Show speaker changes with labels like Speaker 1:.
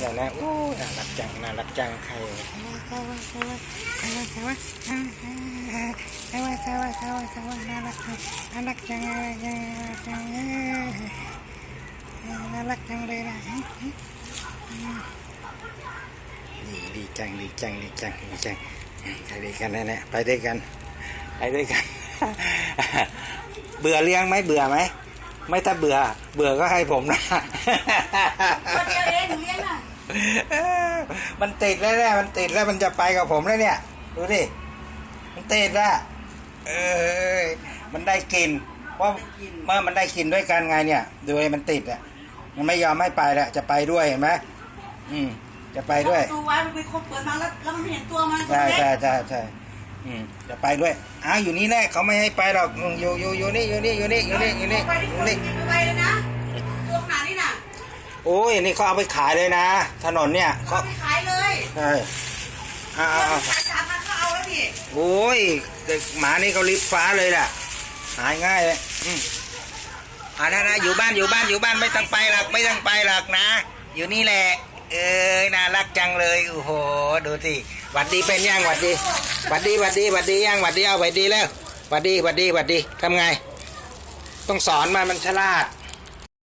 Speaker 1: ใหญ่แล้วโอ้น่ารักจังน่ารักจังใครน่ารักจังน่ารักจังน่ารักจังเลยนะดีจังดีจังดีจังดีจังไปด้วยกันแน่ๆไปด้วยกันไปด้วยกัน เบื่อเลี้ยงไหมเบื่อไหมไม่ถ้าเบื่อ เบื่อก็ให้ผมนะ มันติดแล้วเนี่ยมันติดแล้วมันจะไปกับผมแล้วเนี่ย ดูดิ มันติดแล้วเออมันได้กลิน เพราะเมื่อมันได้กลินด้วยกันไงเนี่ย ดูไอ้มันติดอะ มันไม่ยอมไม่ไปแล้วจะไปด้วยเห็นไหมอืม จะไปด้วย
Speaker 2: ตัวไว้มันเป็นคนเปิดมาแล้วแล้วมันไม่เห็นตัวมัน
Speaker 1: ใช่ใช่ใช่ใช่อืมจะไปด้วยอ้าวอยู่นี่แน่เขาไม่ให้ไปหรอกอืมอยู่อยู่อยู่นี่อยู่นี่อยู่นี่อยู่นี่อยู่นี่
Speaker 2: ไป
Speaker 1: อ
Speaker 2: ที่ค
Speaker 1: ยู่
Speaker 2: น
Speaker 1: นี่
Speaker 2: กินไปเลยนะ
Speaker 1: โอ้ยนี่เขาเอาไปขายเลยนะ ถนนเนี่ย
Speaker 2: เขา
Speaker 1: เขา
Speaker 2: ไปขายเลย
Speaker 1: ใช่อ้าว
Speaker 2: เอ
Speaker 1: อ้าว
Speaker 2: อ
Speaker 1: อ้าว
Speaker 2: ขายสามพันเขาเอาแล้วพี่
Speaker 1: โอ้ยเด็กหมานี่เขาลิฟฟ้าเลยแหละหายง่ายเลยอืมอ่านะนะอยู่บ้านอยู่บ้านอยู่บ้านไม่ต้องไปหรอกไม่ต้องไปหรอกนะ อยู่นี่แหละ เอ้ยน่ารักจังเลยโอ้โหดูสิหวัดดีเป็นยังหวัดดีหวัดดีหวัดดีหวัดดียังหวัดดีเอาหวัดดีแล้วหวัดดีหวัดดีหวัดดีทำไง ต้องสอนมันมันฉลาด